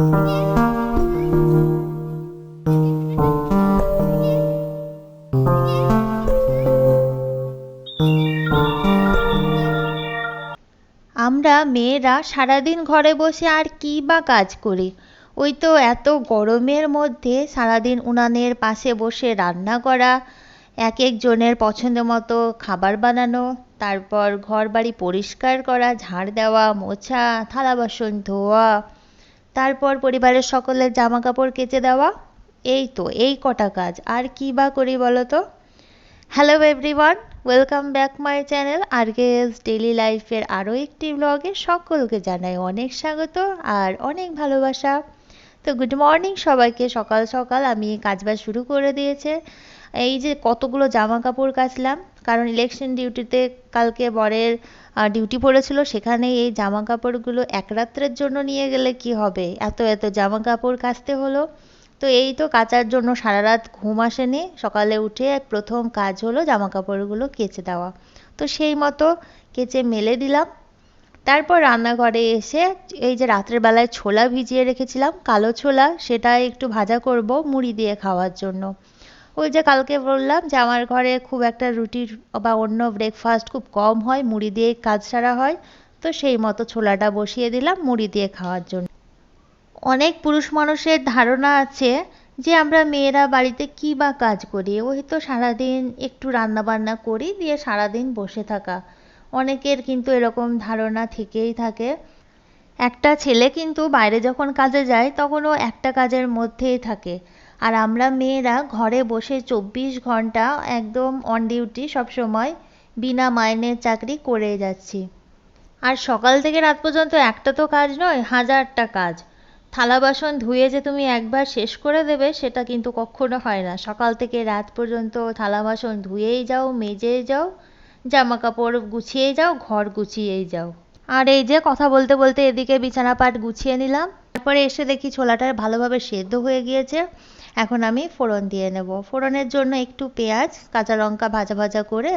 আমরা মেয়েরা সারাদিন ঘরে বসে আর কী বা কাজ করি? ওই তো এত গরমের মধ্যে সারাদিন উনানের পাশে বসে রান্না করা, এক একজনের পছন্দ মতো খাবার বানানো, তারপর ঘর বাড়ি পরিষ্কার করা, ঝাড় দেওয়া, মোছা, থালা বাসন ধোয়া তারপর পরিবারের সকলের জামা কাপড় কেচে দেওয়া। এই তো, এই কটা কাজ। আর কি বা করি বলো তো? Hello everyone welcome back my channel R RKS daily লাইফের আরও একটি ব্লগে সকলকে জানাই অনেক স্বাগত আর অনেক ভালোবাসা। তো গুড মর্নিং সবাইকে। সকাল সকাল আমি কাজবাজ শুরু করে দিয়েছে। এই যে কতগুলো জামা কাপড় কাচলাম, কারণ ইলেকশন ডিউটিতে কালকে বরের ডিউটি পড়েছিল সেখানে এই জামা কাপড়গুলো এক রাত্রের জন্য নিয়ে গেলে কি হবে? এত এত জামা কাপড় কাচতে হলো। তো এই তো কাচার জন্য সারা রাত ঘুম আসেনি। সকালে উঠে প্রথম কাজ হলো জামা কাপড়গুলো কেচে দেওয়া। তো সেই মতো কেচে মেলে দিলাম। তারপর রান্নাঘরে এসে এই যে রাত্রের বেলায় ছোলা ভিজিয়ে রেখেছিলাম, কালো ছোলা, সেটা একটু ভাজা করব মুড়ি দিয়ে খাওয়ার জন্য। ওই যে কালকে বললাম যে আমার ঘরে খুব একটা রুটির বা অন্য ব্রেকফাস্ট খুব কম হয়, মুড়ি দিয়ে কাজ সারা হয়। তো সেই মতো ছোলাটা বসিয়ে দিলাম মুড়ি দিয়ে খাওয়ার জন্য। অনেক পুরুষ মানুষের ধারণা আছে যে আমরা মেয়েরা বাড়িতে কী বা কাজ করি। ওই তো সারাদিন একটু রান্না বান্না করি, দিয়ে সারাদিন বসে থাকা। অনেকের কিন্তু এরকম ধারণা থেকেই থাকে। একটা ছেলে কিন্তু বাইরে যখন কাজে যায়, তখন ও একটা কাজের মধ্যেই থাকে। আর আমরা মেয়েরা ঘরে বসে চব্বিশ ঘণ্টা একদম অন ডিউটি সবসময় বিনা মাইনের চাকরি করে যাচ্ছি। আর সকাল থেকে রাত পর্যন্ত একটা তো কাজ নয়, হাজারটা কাজ। থালা বাসন ধুয়ে যে তুমি একবার শেষ করে দেবে সেটা কিন্তু কখনো হয় না। সকাল থেকে রাত পর্যন্ত থালা বাসন ধুয়েই যাও, মেজেই যাও জামা কাপড় গুছিয়েই যাও, ঘর গুছিয়েই যাও। আর এই যে কথা বলতে বলতে এদিকে বিছানা পাট গুছিয়ে নিলাম। তারপরে এসে দেখি ছোলাটা ভালোভাবে সেদ্ধ হয়ে গিয়েছে। এখন আমি ফোড়ন দিয়ে নেব। ফোড়নের জন্য একটু পেঁয়াজ, কাঁচা লঙ্কা ভাজা ভাজা করে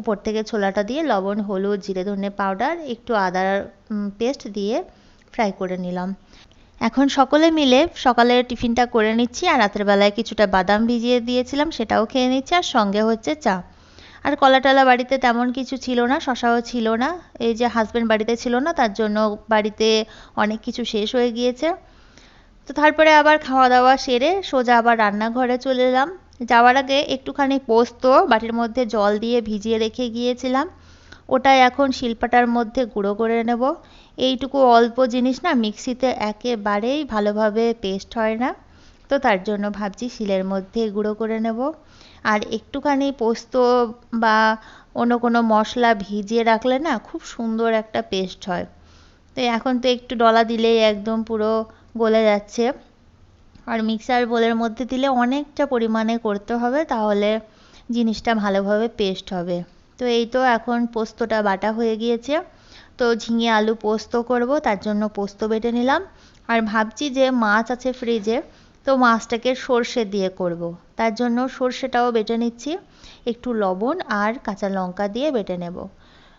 উপর থেকে ছোলাটা দিয়ে লবণ, হলুদ, জিরে, ধনে পাউডার, একটু আদার পেস্ট দিয়ে ফ্রাই করে নিলাম। এখন সকলে মিলে সকালের টিফিনটা করে নিচ্ছি আর রাতের বেলায় কিছুটা বাদাম ভিজিয়ে দিয়েছিলাম সেটাও খেয়ে নিচ্ছি। আর সঙ্গে হচ্ছে চা। আর কলা টলা বাড়িতে তেমন কিছু ছিল না, শশাও ছিল না। এই যে হাজব্যান্ড বাড়িতে ছিল না, তার জন্য বাড়িতে অনেক কিছু শেষ হয়ে গিয়েছে। তো তারপরে আবার খাওয়া দাওয়া সেরে সোজা আবার রান্নাঘরে চলে এলাম। যাওয়ার আগে একটুখানি পোস্ত বাটির মধ্যে জল দিয়ে ভিজিয়ে রেখে গিয়েছিলাম। ওটাই এখন শিলপাটার মধ্যে গুঁড়ো করে নেব। এইটুকু অল্প জিনিস না মিক্সিতে একেবারেই ভালোভাবে পেস্ট হয় না। তো তার জন্য ভাবছি শিলের মধ্যে গুঁড়ো করে নেব। আর একটুখানি পোস্ত বা অন্য কোনো মশলা ভিজিয়ে রাখলে না খুব সুন্দর একটা পেস্ট হয়। তো এখন তো একটু ডলা দিলেই একদম পুরো গলে যাচ্ছে। আর মিক্সার বোলের মধ্যে দিলে অনেকটা পরিমাণে করতে হবে, তাহলে জিনিসটা ভালোভাবে পেস্ট হবে। তো এই তো এখন পোস্তটা বাটা হয়ে গিয়েছে। তো ঝিঙে আলু পোস্ত করব, তার জন্য পোস্ত বেটে নিলাম। আর ভাবছি যে মাছ আছে ফ্রিজে তো মাছটাকে সর্ষে দিয়ে করব। তার জন্য সর্ষেটাও বেটে নিচ্ছি। একটু লবণ আর কাঁচা লঙ্কা দিয়ে বেটে নেব।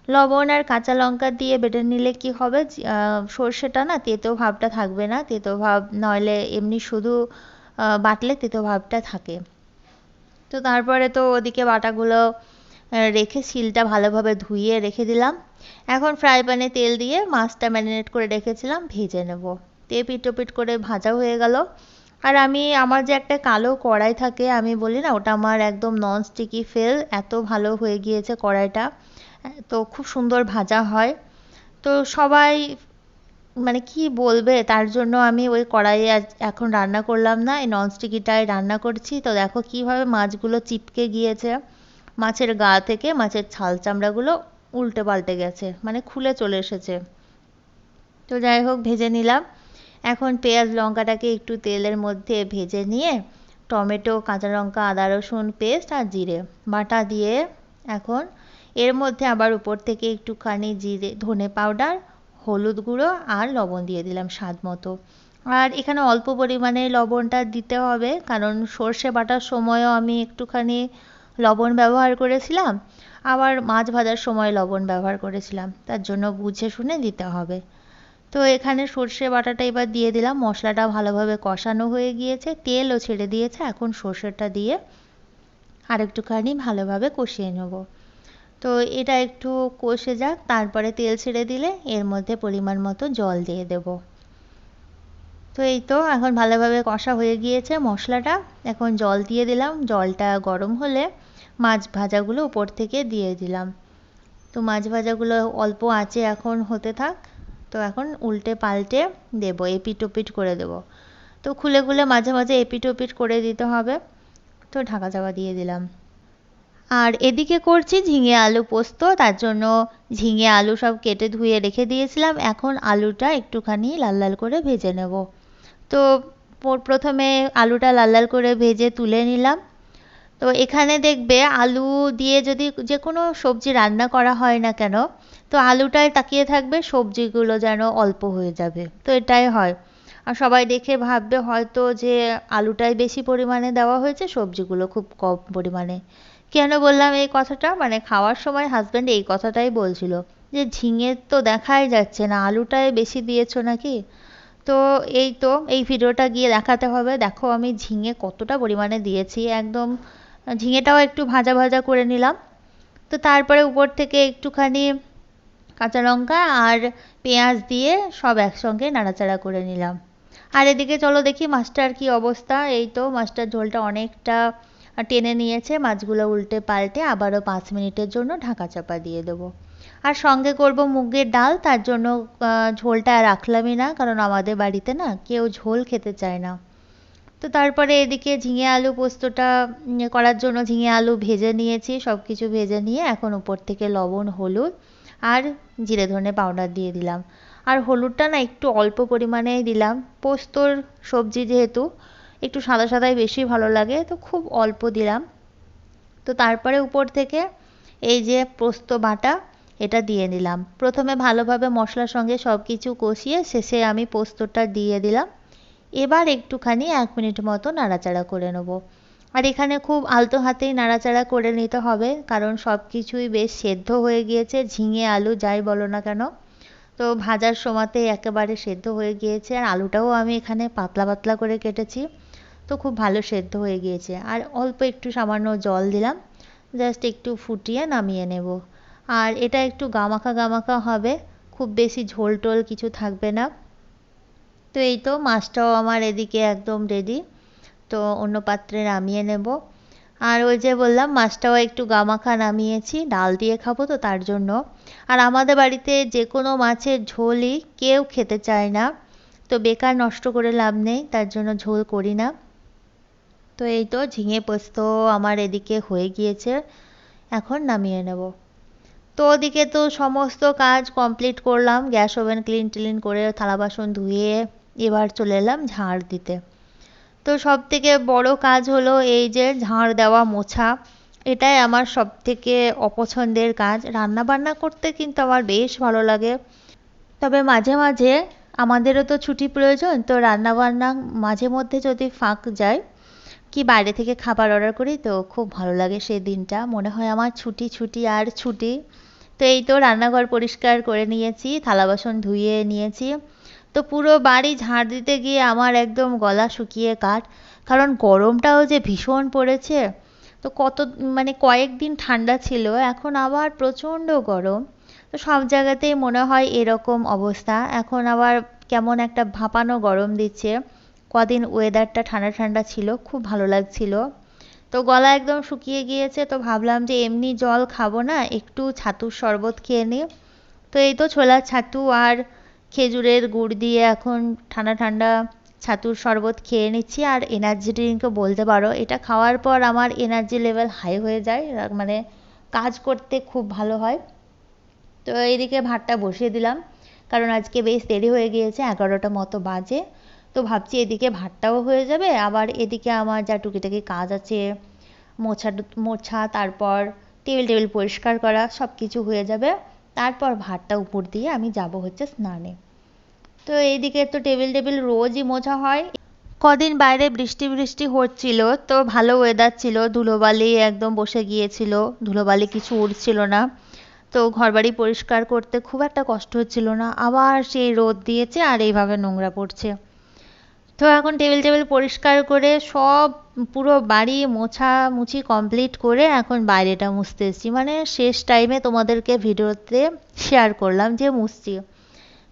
লবণ আর কাঁচা লঙ্কা দিয়ে বেটে নিলে কি হবে? সর্ষেটা না তেতো ভাবটা থাকবে না। তেতো ভাব নইলে এমনি শুধু বাটলে তেতো ভাবটা থাকে। তো তারপরে তো ওদিকে বাটাগুলো রেখে শিলটা ভালোভাবে ধুইয়ে রেখে দিলাম। এখন ফ্রাই প্যানে তেল দিয়ে মাছটা ম্যারিনেট করে রেখেছিলাম, ভেজে নেব। তে পিট করে ভাজা হয়ে গেল। আর আমি, আমার যে একটা কালো কড়াই থাকে, আমি বলি না, ওটা আমার একদম নন স্টিকি ফেল এত ভালো হয়ে গিয়েছে কড়াইটা। তো খুব সুন্দর ভাজা হয়। তো সবাই মানে কি বলবে, তার জন্য আমি ওই কড়াইয়ে এখন রান্না করলাম না, এই ননস্টিকিটায় রান্না করছি। তো দেখো কীভাবে মাছগুলো চিপকে গিয়েছে। মাছের গা থেকে মাছের ছাল চামড়াগুলো উল্টে পাল্টে গেছে মানে খুলে চলে এসেছে। তো যাই হোক, ভেজে নিলাম। এখন পেঁয়াজ লঙ্কাটাকে একটু তেলের মধ্যে ভেজে নিয়ে, টমেটো, কাঁচা লঙ্কা, আদা রসুন, পেস্ট আর জিরে বাটা দিয়ে এখন এর মধ্যে আবার উপর থেকে একটুখানি জিরে, ধনে পাউডার, হলুদ গুঁড়ো আর লবণ দিয়ে দিলাম স্বাদ মতো। আর এখানে অল্প পরিমাণে লবণটা দিতে হবে, কারণ সর্ষে বাটার সময়ও আমি একটুখানি লবণ ব্যবহার করেছিলাম, আবার মাছ ভাজার সময় লবণ ব্যবহার করেছিলাম, তার জন্য বুঝে শুনে দিতে হবে। তো এখানে সর্ষে বাটাটা এবার দিয়ে দিলাম। মশলাটা ভালোভাবে কষানো হয়ে গিয়েছে। তেলও ছেড়ে দিয়েছে। এখন সর্ষেটা দিয়ে আর একটুখানি ভালোভাবে কষিয়ে নেব। তো এটা একটু কষে যাক, তারপরে তেল ছেড়ে দিলে এর মধ্যে পরিমাণ মতো জল দিয়ে দেব। তো এই তো, এখন ভালোভাবে কষা হয়ে গিয়েছে মশলাটা। এখন জল দিয়ে দিলাম। জলটা গরম হলে মাছ ভাজাগুলো উপর থেকে দিয়ে দিলাম। তো মাছ ভাজাগুলো অল্প আঁচে এখন হতে থাক। তো এখন উল্টে পাল্টে দেবো এপিট ওপিট করে দেবো। তো খুলে খুলে মাঝে মাঝে এপিট ওপিট করে দিতে হবে। তো ঢাকা চাপা দিয়ে দিলাম। আর এদিকে করছি ঝিঙে আলু পোস্ত, তার জন্য ঝিঙে আলু সব কেটে ধুয়ে রেখে দিয়েছিলাম। এখন আলুটা একটুখানি লাল লাল করে ভেজে নেব। তো প্রথমে আলুটা লাল লাল করে ভেজে তুলে নিলাম। তো এখানে দেখবে আলু দিয়ে যদি যে কোনো সবজি রান্না করা হয় না কেন, তো আলুটায় তাকিয়ে থাকবে সবজিগুলো যেন অল্প হয়ে যাবে। তো এটাই হয়। আর সবাই দেখে ভাববে হয়তো যে আলুটাই বেশি পরিমাণে দেওয়া হয়েছে, সবজিগুলো খুব কম পরিমাণে। কেন বললাম এই কথাটা? মানে খাওয়ার সময় হাজব্যান্ড এই কথাটাই বলছিল যে, ঝিঙে তো দেখাই যাচ্ছে না, আলুটাই বেশি দিয়েছ নাকি? তো এই তো, এই ভিডিওটা গিয়ে দেখাতে হবে। দেখো আমি ঝিঙে কতটা পরিমাণে দিয়েছি, একদম ঝিঙেটাও একটু ভাজা ভাজা করে নিলাম। তো তারপরে উপর থেকে একটুখানি কাঁচা লঙ্কা আর পেঁয়াজ দিয়ে সব একসঙ্গে নাড়াচাড়া করে নিলাম। আর এদিকে চলো দেখি মাছটার কি অবস্থা। এই তো মাছটার ঝোলটা অনেকটা টেনে নিয়েছে। মাছগুলো উল্টে পাল্টে আবারও পাঁচ মিনিটের জন্য ঢাকা চাপা দিয়ে দেবো। আর সঙ্গে করব মুগের ডাল। তার জন্য ঝোলটা রাখলামই না। কারণ আমাদের বাড়িতে না কেউ ঝোল খেতে চায় না। তো তারপরে এদিকে ঝিঙে আলু পোস্তটা করার জন্য ঝিঙে আলু ভেজে নিয়েছি সব কিছু ভেজে নিয়ে এখন উপর থেকে লবণ, হলুদ আর জিরে ধনে পাউডার দিয়ে দিলাম। আর হলুদটা না একটু অল্প পরিমাণেই দিলাম। পোস্তর সবজি যেহেতু একটু সাদা সাদাই বেশি ভালো লাগে, তো খুব অল্প দিলাম। তো তারপরে উপর থেকে এই যে পোস্ত বাটা, এটা দিয়ে দিলাম। প্রথমে ভালোভাবে মশলার সঙ্গে সব কিছু কষিয়ে শেষে আমি পোস্তটা দিয়ে দিলাম। এবার একটুখানি এক মিনিট মতো নাড়াচাড়া করে নেব। আর এখানে খুব আলতো হাতেই নাড়াচাড়া করে নিতে হবে, কারণ সব কিছুই বেশ সেদ্ধ হয়ে গিয়েছে, ঝিঙে, আলু, যাই বলো না কেন। তো ভাজার সময়তে একেবারে সেদ্ধ হয়ে গিয়েছে, আর আলুটাও আমি এখানে পাতলা পাতলা করে কেটেছি। তো খুব ভালো সেদ্ধ হয়ে গিয়েছে। আর অল্প একটু সামান্য জল দিলাম, জাস্ট একটু ফুটিয়ে নামিয়ে নেব। আর এটা একটু গামাখা গামাখা হবে, খুব বেশি ঝোল টোল কিছু থাকবে না। তো এই তো মাছটাও আমার এদিকে একদম রেডি তো অন্য পাত্রে নামিয়ে নেব। আর ওই যে বললাম, মাছটাও একটু গামাখা নামিয়েছি, ডাল দিয়ে খাব তো তার জন্য। আর আমাদের বাড়িতে যে কোনো মাছের ঝোলই কেউ খেতে চায় না, তো বেকার নষ্ট করে লাভ নেই, তার জন্য ঝোল করি না। তো এই তো ঝিঙে পোস্ত আমার এদিকে হয়ে গিয়েছে, এখন নামিয়ে নেব। তো ওদিকে তো সমস্ত কাজ কমপ্লিট করলাম, গ্যাস ওভেন ক্লিন টিলিন করে থালা বাসন ধুয়ে এবার চলে এলাম ঝাড় দিতে। তো সব থেকে বড় কাজ হলো এই যে ঝাড় দেওয়া মোছা, এটাই আমার সব থেকে অপছন্দের কাজ। রান্না বান্না করতে কিন্তু আমার বেশ ভালো লাগে। তবে মাঝে মাঝে আমাদেরও তো ছুটি প্রয়োজন, তো রান্না বান্না মাঝে মধ্যে যদি ফাঁক যায়, কি বাইরে থেকে খাবার অর্ডার করি, তো খুব ভালো লাগে সেই দিনটা। মনে হয় আমার ছুটি ছুটি আর ছুটি। তো এই তো রান্নাঘর পরিষ্কার করে নিয়েছি, থালা বাসন ধুয়ে নিয়েছি। তো পুরো বাড়ি ঝাড় দিতে গিয়ে আমার একদম গলা শুকিয়ে কাঠ। কারণ গরমটাও যে ভীষণ পড়েছে, তো কত মানে কয়েকদিন ঠান্ডা ছিল, এখন আবার প্রচণ্ড গরম। তো সব জায়গাতেই মনে হয় এরকম অবস্থা। এখন আবার কেমন একটা ভাপানো গরম দিচ্ছে। কদিন ওয়েদারটা ঠান্ডা ঠান্ডা ছিল, খুব ভালো লাগছিল। তো গলা একদম শুকিয়ে গিয়েছে, তো ভাবলাম যে এমনি জল খাব না, একটু ছাতুর শরবত খেয়ে নিই তো এই তো ছোলার ছাতু আর খেজুরের গুড় দিয়ে এখন ঠান্ডা ঠান্ডা ছাতুর শরবত খেয়ে নিচ্ছি। আর এনার্জি ড্রিঙ্কও বলতে পারো, এটা খাওয়ার পর আমার এনার্জি লেভেল হাই হয়ে যায় মানে কাজ করতে খুব ভালো হয়। তো এইদিকে ভাতটা বসিয়ে দিলাম, কারণ আজকে বেশ দেরি হয়ে গিয়েছে, এগারোটা মতো বাজে। তো ভাবছি এদিকে ভাতটাও হয়ে যাবে, আবার এদিকে আমার যা টুকিটাকি কাজ আছে, মোছা মোছা, তারপর টেবিল টেবিল পরিষ্কার করা সব কিছু হয়ে যাবে। তারপর ভাতটা উপর দিয়ে আমি যাব হচ্ছে স্নানে। তো এইদিকে তো টেবিল টেবিল রোজই মোছা হয়। কদিন বাইরে বৃষ্টি বৃষ্টি হচ্ছিল, তো ভালো ওয়েদার ছিল, ধুলোবালি একদম বসে গিয়েছিল, ধুলোবালি কিছু উড়ছিল না। তো ঘরবাড়ি পরিষ্কার করতে খুব একটা কষ্ট হচ্ছিল না, আবার সেই রোদ দিয়েছে আর এইভাবে নোংরা পড়ছে। তো এখন টেবিল টেবিল পরিষ্কার করে সব পুরো বাড়ি মোছা মুছি কমপ্লিট করে এখন বাইরেটা মুছতে এসেছি। মানে শেষ টাইমে তোমাদেরকে ভিডিওতে শেয়ার করলাম যে মুছছি।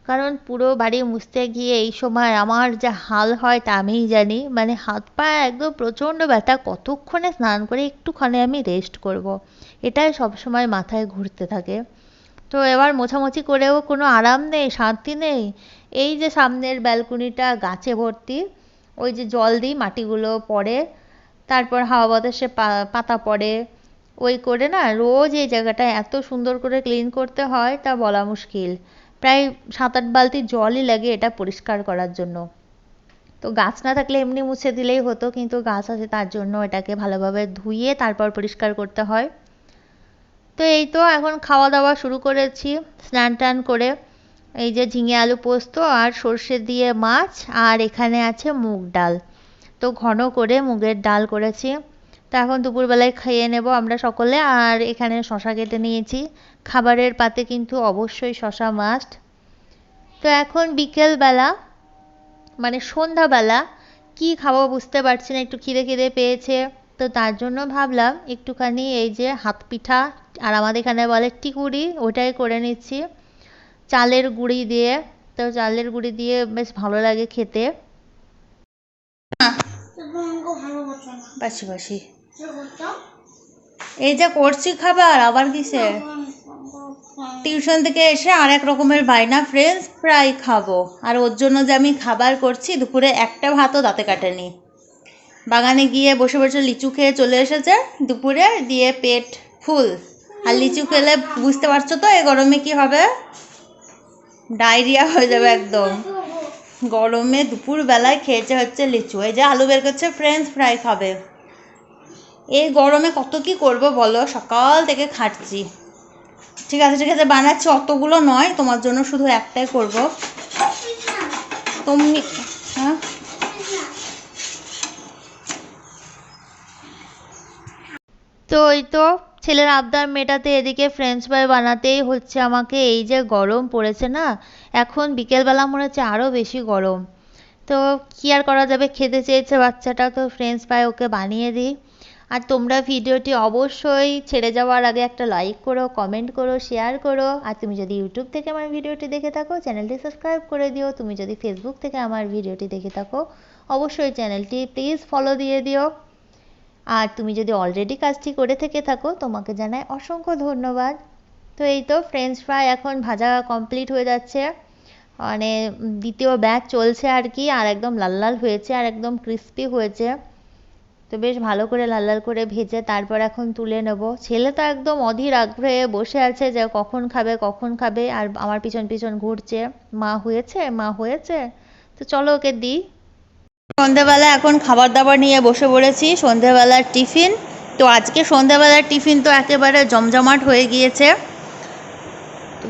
কারণ পুরো বাড়ি মুছতে গিয়ে এই সময় আমার যা হাল হয় তা আমিই জানি। মানে হাত পা একদম প্রচণ্ড ব্যথা। কতক্ষণে স্নান করে একটুখানি আমি রেস্ট করব। এটাই সবসময় মাথায় ঘুরতে থাকে। তো এবার মোছামুছি করেও কোনো আরাম নেই, শান্তি নেই। এই যে সামনের ব্যালকনিটা গাছে ভর্তি, ওই যে জল দিই, মাটিগুলো পড়ে, তারপর হাওয়া বাতাসে পাতা পড়ে, ওই করে না রোজ এই জায়গাটা এত সুন্দর করে ক্লিন করতে হয়, তা বলা মুশকিল। প্রায় সাত আট বালতি জলই লাগে এটা পরিষ্কার করার জন্য। তো গাছ না থাকলে এমনি মুছে দিলেই হতো, কিন্তু গাছ আছে তার জন্য এটাকে ভালোভাবে ধুয়ে তারপর পরিষ্কার করতে হয়। তো এই তো এখন খাওয়া দাওয়া শুরু করেছি স্নান টান করে। এই যে ঝিঙে আলু পোস্ত আর সর্ষে দিয়ে মাছ, আর এখানে আছে মুগ ডাল। তো ঘন করে মুগের ডাল করেছি। তো এখন দুপুরবেলায় খেয়ে নেব আমরা সকলে। আর এখানে শশা কেটে নিয়েছি। খাবারের পাতে কিন্তু অবশ্যই শশা মাস্ট তো এখন বিকেলবেলা মানে সন্ধ্যাবেলা, কি খাব বুঝতে পারছি না, একটু খিদে খিদে পেয়েছে। তো তার জন্য ভাবলাম একটুখানি এই যে হাত পিঠা, আর আমাদের এখানে বলে টিকুড়ি ওটাই করে নিচ্ছি। চালের গুঁড়ি দিয়ে, তো চালের গুঁড়ি দিয়ে বেশ ভালো লাগে খেতে। এই যে করছি খাবার, আবার কিসে? টিউশন থেকে এসে আর এক রকমের বায়না, ফ্রেঞ্চ ফ্রাই খাব। আর ওর জন্য যে আমি খাবার করছি, দুপুরে একটা ভাতও দাঁতে কাটেনি। বাগানে গিয়ে বসে বসে লিচু খেয়ে চলে এসেছে, দুপুরে দিয়ে পেট ফুল। আর লিচু খেলে বুঝতে পারছ তো, এ গরমে কি হবে? ডায়রিয়া হয়ে যাবে একদম। গরমে দুপুর বেলায় খেয়েছে হচ্ছে লিচু। এই যে আলু বের করছে ফ্রেঞ্চ ফ্রাই খাবে এই গরমে কত কি করব বলো? সকাল থেকে খাটছি। ঠিক আছে ঠিক আছে, বানাচ্ছি অতগুলো নয়, তোমার জন্য শুধু একটাই করব। তুমি হ্যাঁ? তো ওই তো ছেলের আবদার মেটাতে এদিকে ফ্রেঞ্চ ফ্রাই বানাতেই হচ্ছে আমাকে। এই যে গরম পড়েছে না, এখন বিকেলবেলা মনে হচ্ছে আরও বেশি গরম। তো কী আর করা যাবে, খেতে চেয়েছে বাচ্চাটা, তো ফ্রেঞ্চ ফ্রাই ওকে বানিয়ে দিই। আর তোমরা ভিডিওটি অবশ্যই ছেড়ে যাওয়ার আগে একটা লাইক করো কমেন্ট করো শেয়ার করো। আর তুমি যদি ইউটিউব থেকে আমার ভিডিওটি দেখে থাকো, চ্যানেলটি সাবস্ক্রাইব করে দিও। তুমি যদি ফেসবুক থেকে আমার ভিডিওটি দেখে থাকো, অবশ্যই চ্যানেলটি প্লিজ ফলো দিয়ে দিও। আর তুমি যদি অলরেডি কাজটি করে থেকে থাকো, তোমাকে জানাই অসংখ্য ধন্যবাদ। তো এই তো ফ্রেঞ্চ ফ্রাই এখন ভাজা কমপ্লিট হয়ে যাচ্ছে। মানে দ্বিতীয় ব্যাচ চলছে আর কি, আর একদম লাল লাল হয়েছে, আর একদম ক্রিস্পি হয়েছে। তো বেশ ভালো করে লাল লাল করে ভেজে তারপর এখন তুলে নেব। ছেলে তো একদম অধীর আগ্রহে বসে আছে যে কখন খাবে কখন খাবে, আর আমার পিছন পিছন ঘুরছে। মা হয়েছে মা হয়েছে। তো চলো ওকে দিই। সন্ধেবেলা এখন খাবার দাবার নিয়ে বসে পড়েছি সন্ধেবেলার টিফিন। তো আজকে সন্ধেবেলার টিফিন তো একেবারে জমজমাট হয়ে গিয়েছে।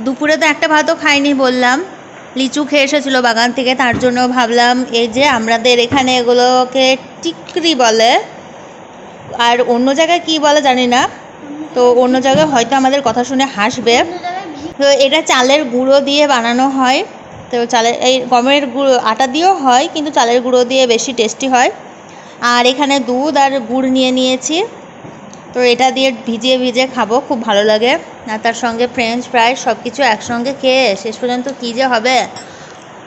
দুপুরে তো একটা ভাতও খাইনি বললাম, লিচু খেয়ে এসেছিল বাগান থেকে, তার জন্য ভাবলাম এই যে আমাদের এখানে এগুলোকে টিকরি বলে। আর অন্য জায়গায় কি বলে জানি না, তো অন্য জায়গায় হয়তো আমাদের কথা শুনে হাসবে। তো এটা চালের গুঁড়ো দিয়ে বানানো হয়। তো চালের, এই গমের গুঁড়ো, আটা দিয়েও হয়, কিন্তু চালের গুঁড়ো দিয়ে বেশি টেস্টি হয়। আর এখানে দুধ আর গুড় নিয়ে নিয়েছি। তো এটা দিয়ে ভিজিয়ে ভিজিয়ে খাব, খুব ভালো লাগে। আর তার সঙ্গে ফ্রেঞ্চ ফ্রাই সব কিছু একসঙ্গে খেয়ে, শেষ পর্যন্ত কী যে হবে?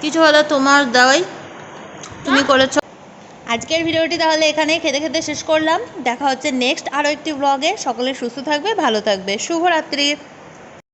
কিছু হলো তোমার দাওয়াই। তুমি করেছ। আজকের ভিডিওটি তাহলে এখানে খেতে খেতে শেষ করলাম। দেখা হচ্ছে নেক্সট আরও একটি ব্লগে সকলে সুস্থ থাকবে, ভালো থাকবে। শুভরাত্রি।